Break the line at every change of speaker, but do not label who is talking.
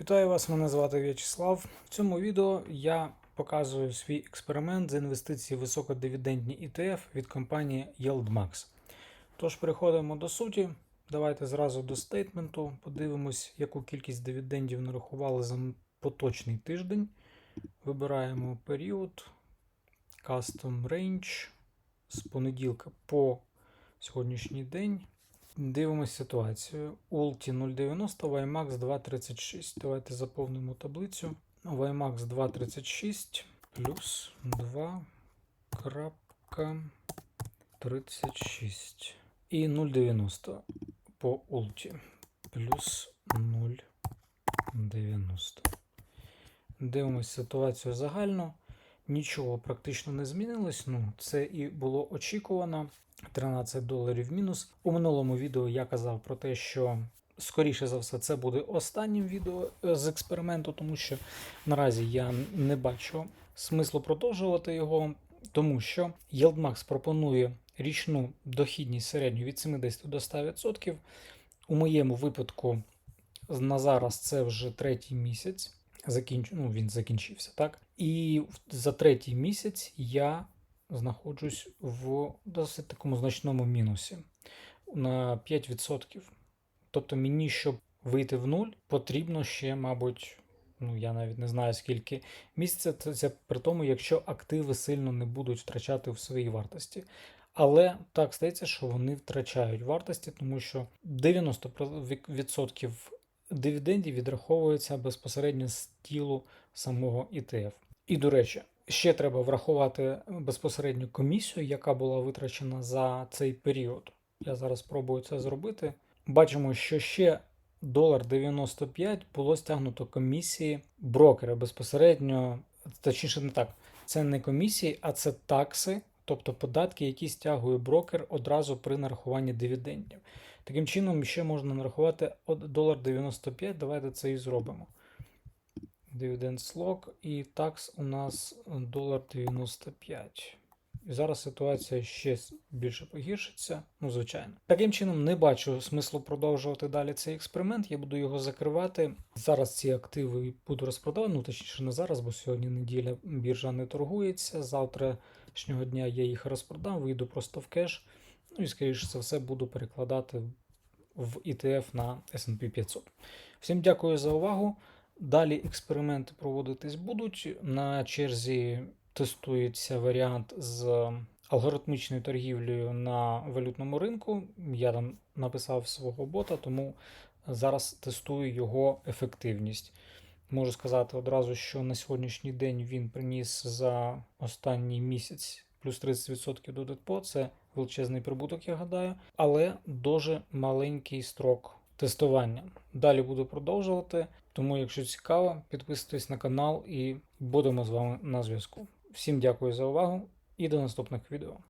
Вітаю вас, мене звати В'ячеслав. В цьому відео я показую свій експеримент з інвестицій в високодивідендні ETF від компанії YieldMax. Тож переходимо до суті. Давайте зразу до стейтменту. Подивимось, яку кількість дивідендів нарахували за поточний тиждень. Вибираємо період, Custom Range з понеділка по сьогоднішній день. Дивимося ситуацію. Улті 0,90, Ваймакс 2,36. Давайте заповнимо таблицю. Ваймакс 2,36 плюс 2,36. І 0,90 по улті плюс 0,90. Дивимося ситуацію загально. Нічого практично не змінилось. Ну, це і було очікувано. 13 доларів мінус. У минулому відео я казав про те, що скоріше за все це буде останнім відео е, з експерименту, тому що наразі я не бачу смислу продовжувати його, тому що YieldMax пропонує річну дохідність середню від 70 до 100%. У моєму випадку на зараз це вже третій місяць. Закінч... Ну, він закінчився, так? І за третій місяць я знаходжусь в досить такому значному мінусі на 5%. Тобто мені, щоб вийти в нуль, потрібно ще, мабуть, ну я навіть не знаю скільки місяця, це, при тому, якщо активи сильно не будуть втрачати в своїй вартості. Але так стається, що вони втрачають вартості, тому що 90% дивідендів відраховується безпосередньо з тілу самого ETF. І, до речі, ще треба врахувати безпосередню комісію, яка була витрачена за цей період. Я зараз спробую це зробити. Бачимо, що ще долар 95 було стягнуто комісії брокера безпосередньо, точніше, не так. Це не комісії, а це такси, тобто податки, які стягує брокер одразу при нарахуванні дивідендів. Таким чином, ще можна нарахувати долар 95. Давайте це і зробимо. Dividend slog і такс у нас долар 95. І зараз ситуація ще більше погіршиться, ну, звичайно. Таким чином, не бачу смислу продовжувати далі цей експеримент. Я буду його закривати. Зараз ці активи буду розпродавати, ну точніше, не зараз, бо сьогодні неділя біржа не торгується. Завтрашнього дня я їх розпродам, вийду просто в кеш. Ну і, скоріше за все, буду перекладати в ETF на SP 500. Всім дякую за увагу. Далі експерименти проводитись будуть. На черзі тестується варіант з алгоритмічною торгівлею на валютному ринку. Я там написав свого бота, тому зараз тестую його ефективність. Можу сказати одразу, що на сьогоднішній день він приніс за останній місяць плюс 30% до депо. Це величезний прибуток, я гадаю, але дуже маленький строк тестування. Далі буду продовжувати. Тому, якщо цікаво, підписуйтесь на канал і будемо з вами на зв'язку. Всім дякую за увагу і до наступних відео.